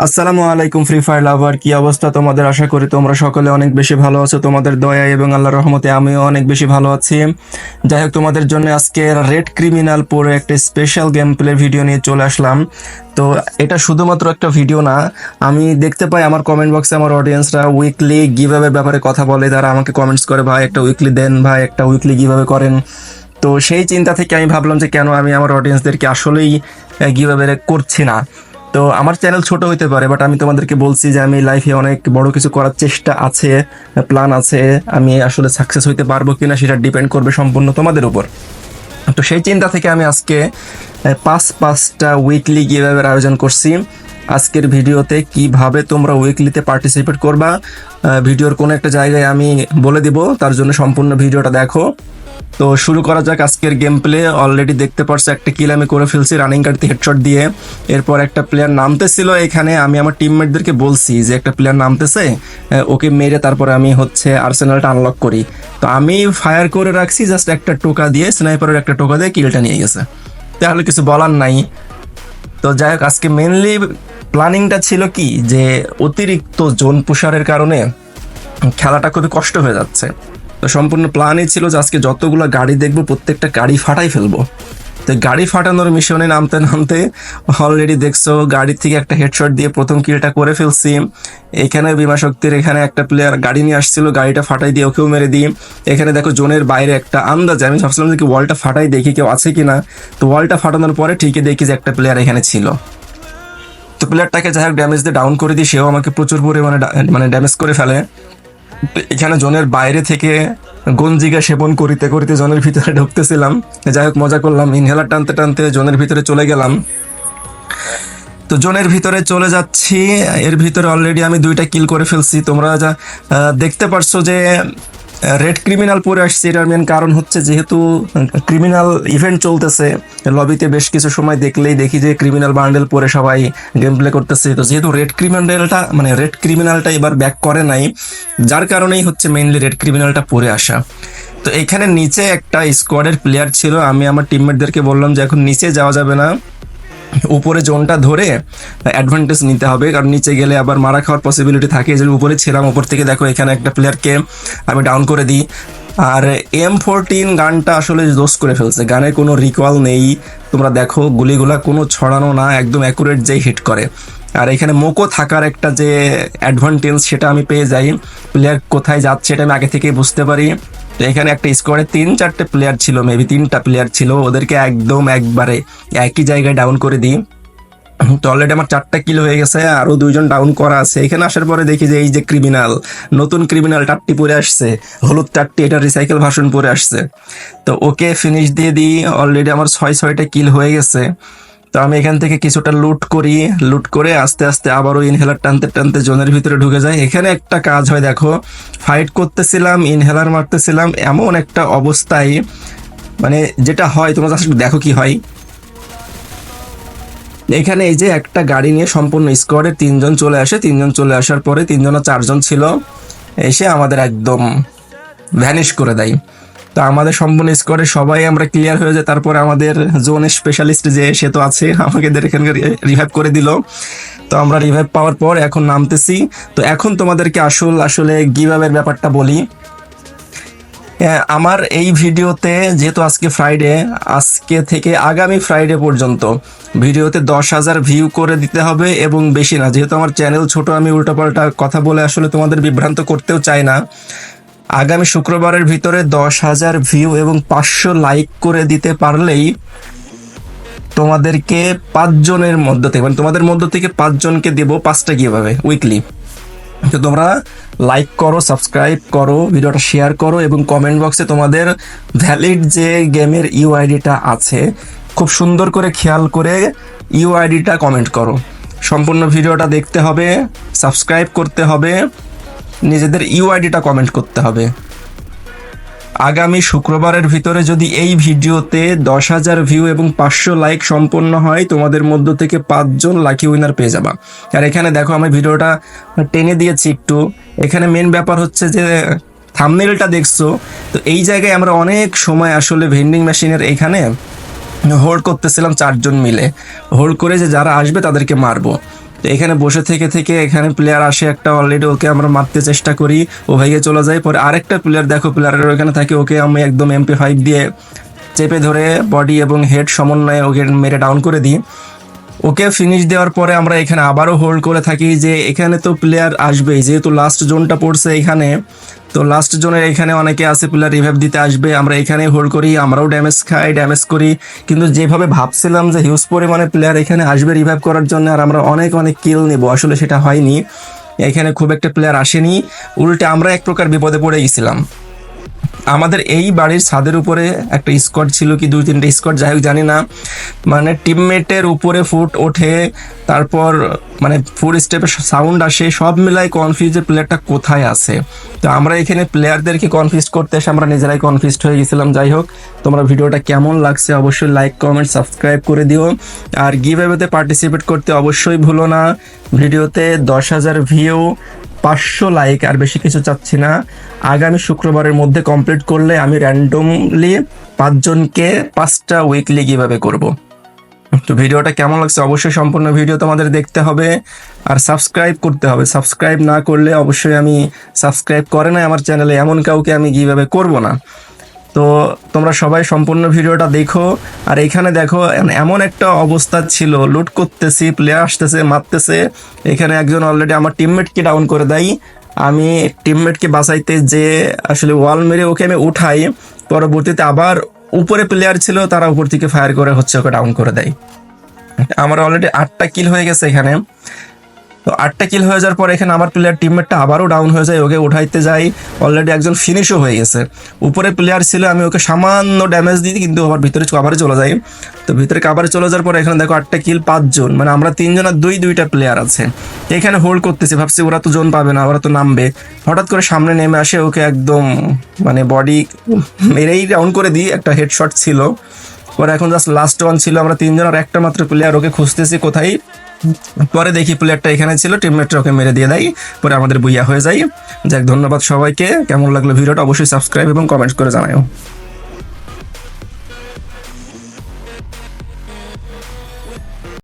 আসসালামু আলাইকুম free fire লাভার কি অবস্থা তোমাদের? আশা করি তোমরা সকলে অনেক বেশি ভালো আছো। তোমাদের দয়া এবং আল্লাহর রহমতে আমিও অনেক বেশি ভালো আছি। যাই হোক, তোমাদের জন্য আজকে রেড ক্রিমিনাল পরে একটা স্পেশাল গেম প্লে ভিডিও নিয়ে চলে আসলাম। তো এটা শুধুমাত্র একটা ভিডিও না, আমি দেখতে পাই আমার কমেন্ট বক্সে আমার অডিয়েন্সরা উইকলি গিভাবের ব্যাপারে কথা বলে। তারা আমাকে কমেন্টস করে, ভাই, একটা উইকলি দেন, ভাই, একটা উইকলি গিভাবে করেন। তো সেই চিন্তা থেকে আমি ভাবলাম যে কেন আমি আমার অডিয়েন্সদেরকে আসলেই গিভাবে করছি না। তো আমার চ্যানেল ছোট হইতে পারে বাট আমি তোমাদেরকে বলছি যে আমি লাইফে অনেক বড় কিছু করার চেষ্টা আছে প্ল্যান আছে, আমি আসলে সাকসেস হইতে পারব কিনা সেটা ডিপেন্ড করবে সম্পূর্ণ তোমাদের উপর। তো সেই চিন্তা থেকে আমি আজকে পাঁচ পাঁচটা উইকলি গিভঅ্যাওয়ের আয়োজন করছি। আজকের ভিডিওতে কীভাবে তোমরা উইকলিতে পার্টিসিপেট করবা ভিডিওর কোনো একটা জায়গায় আমি বলে দিব, তার জন্য সম্পূর্ণ ভিডিওটা দেখো। তো শুরু করা যাক আজকের গেম প্লে অলরেডি দেখতে পারছ, একটা কিল আমি করে ফেলছি রানিং কাটতে হেডশট দিয়ে। এরপর একটা প্লেয়ার নামতেছিল এখানে। আমি আমার টিমমেটদেরকে বলছি যে, একটা প্লেয়ার নামতেছে ওকে মেরে তারপরে আমি হচ্ছে আর্সেনালটা আনলক করি। তো আমি ফায়ার করে রাখছি জাস্ট একটা টোকা দিয়ে স্নাইপারের একটা টোকা দিয়ে কিলটা নিয়ে গেছে। তাহলে কিছু বলার নাই। তো যাই হোক, আজকে মেনলি প্ল্যানিংটা ছিল কি, যে অতিরিক্ত জোন পুষারের কারণে খেলাটা খুবই কষ্ট হয়ে যাচ্ছে। সম্পূর্ণ প্ল্যানই ছিল যে আজকে যতগুলো গাড়ি দেখব, প্রত্যেকটা গাড়ি ফাটাই ফেলব। তো গাড়ি ফাটানোর মিশনে নামতে নামতে অলরেডি দেখছ গাড়ি থেকে একটা হেডশট দিয়ে প্রথম কিলটা করে ফেলছি। এখানে বিমা শক্তির এখানে একটা প্লেয়ার গাড়ি নিয়ে আসছিল, গাড়িটা ফাটাই দিয়ে ওকেও মেরে দিই। এখানে দেখো জোনের বাইরে একটা আন্দাজে, আমি ভাবছিলাম যে কি ওয়ালটা ফাটাই দেখি কেউ আছে কি না তো ওয়ালটা ফাটানোর পরে ঠিকই দেখি যে একটা প্লেয়ার এখানে ছিল। তো প্লেয়ারটাকে যাই হোক ড্যামেজ দিয়ে ডাউন করে দিই, সেও আমাকে প্রচুর পরিমাণে মানে ড্যামেজ করে ফেলে। এখানে জনের বাইরে থেকে গঞ্জিকা সেবন করিতে করিতে জনের ভিতরে ঢুকতেছিলাম। যাই হোক, মজা করলাম, ইনহেলার টানতে টানতে জোনের ভিতরে চলে গেলাম। তো জোনের ভিতরে চলে যাচ্ছি, এর ভিতরে অলরেডি আমি দুইটা কিল করে ফেলছি। তোমরা যা দেখতে পারছ যে রেড ক্রিমিনাল পরে আসছে, এটার মেন কারণ হচ্ছে যেহেতু ক্রিমিনাল ইভেন্ট চলতেছে লবিতে বেশ কিছু সময় দেখলেই দেখি যে ক্রিমিনাল বান্ডেল পরে সবাই গেম প্লে করতেছে। তো যেহেতু রেড ক্রিমিনালটা মানে রেড ক্রিমিনালটা এবার ব্যাক করে নাই, যার কারণেই হচ্ছে মেইনলি রেড ক্রিমিনালটা পরে আসা। তো এখানে নিচে একটা স্কোয়াডের প্লেয়ার ছিল, আমি আমার টিমমেটদেরকে বললাম যে এখন নিচে যাওয়া যাবে না। উপরে জোনটা ধরে অ্যাডভান্টেজ নিতে হবে, কারণ নিচে গেলে আবার মারা খাওয়ার পসিবিলিটি থাকে যে উপরে ছিলাম উপর থেকে দেখো এখানে একটা প্লেয়ারকে আমি ডাউন করে দিই। আর এম ফোরটিন গানটা আসলে দোষ করে ফেলছে, গানে কোনো রিকল নেই। তোমরা দেখো, গুলিগুলা কোনো ছড়ানো না, একদম অ্যাকুরেট যেই হিট করে। আর এখানে মোকো থাকার একটা যে অ্যাডভান্টেজ সেটা আমি পেয়ে যাই। প্লেয়ার কোথায় যাচ্ছে এটা আমি আগে থেকেই বুঝতে পারি। তো এখানে একটা স্কোয়াডে তিন চারটে প্লেয়ার ছিল মেবি তিনটা প্লেয়ার ছিল, ওদেরকে একদম একবারে একই জায়গায় ডাউন করে দিই। তো অলরেডি আমার চারটা কিল হয়ে গেছে আরও দুইজন ডাউন করা আছে। এখানে আসার পরে দেখি যে এই যে ক্রিমিনাল নতুন ক্রিমিনাল টাট্টি পরে আসছে। হলুদ টাট্টি এটা রিসাইকেল ভাষণ পরে আসছে। তো ওকে ফিনিশ দিয়ে দিই অলরেডি আমার ছয় ছয়টা কিল হয়ে গেছে। তো আমি এখান থেকে কিছুটা লুট করি। লুট করে আস্তে আস্তে আবারও ইনহেলার টানতে টানতে জোনের ভিতরে ঢুকে যায় এখানে একটা কাজ হয়, দেখো। ফাইট করতেছিলাম ইনহেলার মারতেছিলাম, এমন একটা অবস্থায় মানে যেটা হয়, তোমরা আসলে দেখো কি হয়। এখানে এই যে একটা গাড়ি নিয়ে সম্পূর্ণ স্কোয়াডে তিনজন চলে আসে। তিনজন চলে আসার পরে তিনজন চারজন ছিল, এসে আমাদের একদম ভ্যানিশ করে দেয়। তো আমাদের সম্পূর্ণ স্কোয়াডের সবাই আমরা ক্লিয়ার হয়ে যায় তারপরে আমাদের জোনের স্পেশালিস্ট যে সে তো আছে আমাকে এখানকে রিভাইভ করে দিল। তো আমরা রিভাইভ পাওয়ার পর এখন নামতেছি। তো এখন তোমাদেরকে আসল আসলে গিভাবের ব্যাপারটা বলি। হ্যাঁ, আমার এই ভিডিওতে যেহেতু আজকে ফ্রাইডে আজকে থেকে আগামী ফ্রাইডে পর্যন্ত ভিডিওতে দশ হাজার ভিউ করে দিতে হবে এবং বেশি না। যেহেতু আমার চ্যানেল ছোট আমি উল্টোপাল্টা কথা বলে আসলে তোমাদের বিভ্রান্ত করতেও চাই না। আগামী শুক্রবারের ভিতরে দশ হাজার ভিউ এবং পাঁচশো লাইক করে দিতে পারলেই তোমাদেরকে পাঁচজনের মধ্য থেকে মানে তোমাদের মধ্য থেকে পাঁচজনকে দেব পাঁচটা কীভাবে উইকলি তো তোমরা লাইক করো সাবস্ক্রাইব করো, ভিডিওটা শেয়ার করো এবং কমেন্ট বক্সে তোমাদের ভ্যালিড যে গেমের ইউআইডিটা আছে, খুব সুন্দর করে খেয়াল করে ইউআইডিটা কমেন্ট করো। সম্পূর্ণ ভিডিওটা দেখতে হবে সাবস্ক্রাইব করতে হবে নিজেদের ইউআইডিটা কমেন্ট করতে হবে। আগামী শুক্রবারের ভিতরে যদি এই ভিডিওতে দশ হাজার ভিউ এবং পাঁচশো লাইক সম্পন্ন হয়, তোমাদের মধ্য থেকে পাঁচজন লাকি উইনার পেয়ে যাবা। আর এখানে দেখো আমি ভিডিওটা টেনে দিয়েছি একটু। এখানে মেন ব্যাপার হচ্ছে যে থামনেলটা দেখছ, তো এই জায়গায় আমরা অনেক সময় আসলে ভেন্ডিং মেশিনের এখানে হোল্ড করতেছিলাম চারজন মিলে। হোল্ড করে যে যারা আসবে তাদেরকে মারবো। তো এখানে বসে থেকে থেকে এখানে প্লেয়ার আসে একটা অলরেডি ওকে আমরা মারতে চেষ্টা করি, ও ভেঙে চলে যায়। পরে আরেকটা প্লেয়ার দেখো প্লেয়ারের ওখানে থাকে, ওকে আমি একদম এমপি ফাইভ দিয়ে চেপে ধরে বডি এবং হেড সমন্বয়ে ওকে মেরে ডাউন করে দিই। ওকে ফিনিশ দেওয়ার পরে আমরা এখানে আবারও হোল্ড করে থাকি যে এখানে তো প্লেয়ার আসবেই, যেহেতু লাস্ট জোনটা পড়ছে এখানে, তো লাস্ট জোনের এখানে অনেকে আছে প্লেয়ার রিভাইভ দিতে আসবে, আমরা এখানে হোল্ড করি, আমরাও ড্যামেজ খাই ড্যামেজ করি। কিন্তু যেভাবে ভাবছিলাম যে হিউজ পরিমাণে প্লেয়ার এখানে আসবে রিভাইভ করার জন্য, আর আমরা অনেক অনেক কিল নেব, আসলে সেটা হয়নি। এখানে খুব একটা প্লেয়ার আসেনি। উল্টে আমরা এক প্রকার বিপদে পড়ে গেছিলাম। আমাদের এই বাড়ির ছাদের উপরে একটা স্কট ছিল কি, দুই তিনটে স্কট, যাই হোক, জানি না। মানে টিমমেটের উপরে ফুট ওঠে, তারপর মানে ফোর স্টেপের সাউন্ড আসে, সব মিলাই কনফিউজ প্লেয়ারটা কোথায় আছে। তো আমরা এখানে প্লেয়ারদেরকে কনফিউজ করতে এসে আমরা নিজেরাই কনফিউজড হয়ে গেছিলাম। যাই হোক, তোমরা ভিডিওটা কেমন লাগছে অবশ্যই লাইক কমেন্ট সাবস্ক্রাইব করে দিও। আর গিভ অ্যাওয়েতে পার্টিসিপেট করতে অবশ্যই ভুলো না। ভিডিওতে দশ হাজার ভিউ পাঁচশো লাইক আর বেশি কিছু চাচ্ছি না। আগামী শুক্রবারের মধ্যে কমপ্লিট করলে আমি র্যান্ডমলি পাঁচজনকে পাঁচটা উইকলি কীভাবে করব। তো ভিডিওটা কেমন লাগছে অবশ্যই সম্পূর্ণ ভিডিও তোমাদের দেখতে হবে। আর সাবস্ক্রাইব করতে হবে। সাবস্ক্রাইব না করলে অবশ্যই আমি সাবস্ক্রাইব করে না আমার চ্যানেলে এমন কাউকে আমি কীভাবে করব না। তো তোমরা সবাই সম্পূর্ণ ভিডিওটা দেখো। আর এখানে দেখো, এমন একটা অবস্থা ছিল। লুট করতেছি প্লেয়ার আসতেছে, মারতেছে। এখানে একজন অলরেডি আমার টিমমেটকে ডাউন করে দেয়। আমি টিমমেটকে বাঁচাইতে যে আসলে ওয়াল মেরে ওকে আমি উঠাই, পরবর্তীতে আবার উপরে প্লেয়ার ছিল, তারা উপর থেকে ফায়ার করে হচ্ছে ওকে ডাউন করে দেয়। আমার অলরেডি আটটা কিল হয়ে গেছে এখানে। তো আটটা কিল হয়ে যাওয়ার পর এখানে আমার প্লেয়ার টিমমেটটা আবারও ডাউন হয়ে যায়, ওকে উঠাইতে যাই অলরেডি একজন ফিনিশও হয়ে গেছে। উপরে প্লেয়ার ছিল, আমি ওকে সামান্য ড্যামেজ দিই, কিন্তু আবার ভিতরে কাভারে চলে যাই তো ভিতরে কাভারে চলে যাওয়ার পর এখানে দেখো আটটা কিল পাঁচজন। মানে আমরা তিনজন আর দুই দুইটা প্লেয়ার আছে। এখানে হোল্ড করতেছি, ভাবছি ওরা তো জোন পাবে না, ওরা তো নামবে। হঠাৎ করে সামনে নেমে আসে, ওকে একদম মানে বডি মেরেই ডাউন করে দিই, একটা হেডশট ছিল। ওরা এখন জাস্ট লাস্ট ওয়ান ছিল, আমরা তিনজন আর একটা মাত্র প্লেয়ার ওকে খুঁজতেছি, কোথায়? পরে দেখি প্লেয়ারটা এখানে ছিল টিমমেটরা ওকে মেরে দিয়ে দেয়, পরে আমাদের বুইয়া হয়ে যায়। যাক, ধন্যবাদ সবাইকে। কেমন লাগল ভিডিওটা অবশ্যই সাবস্ক্রাইব এবং কমেন্ট করে জানাও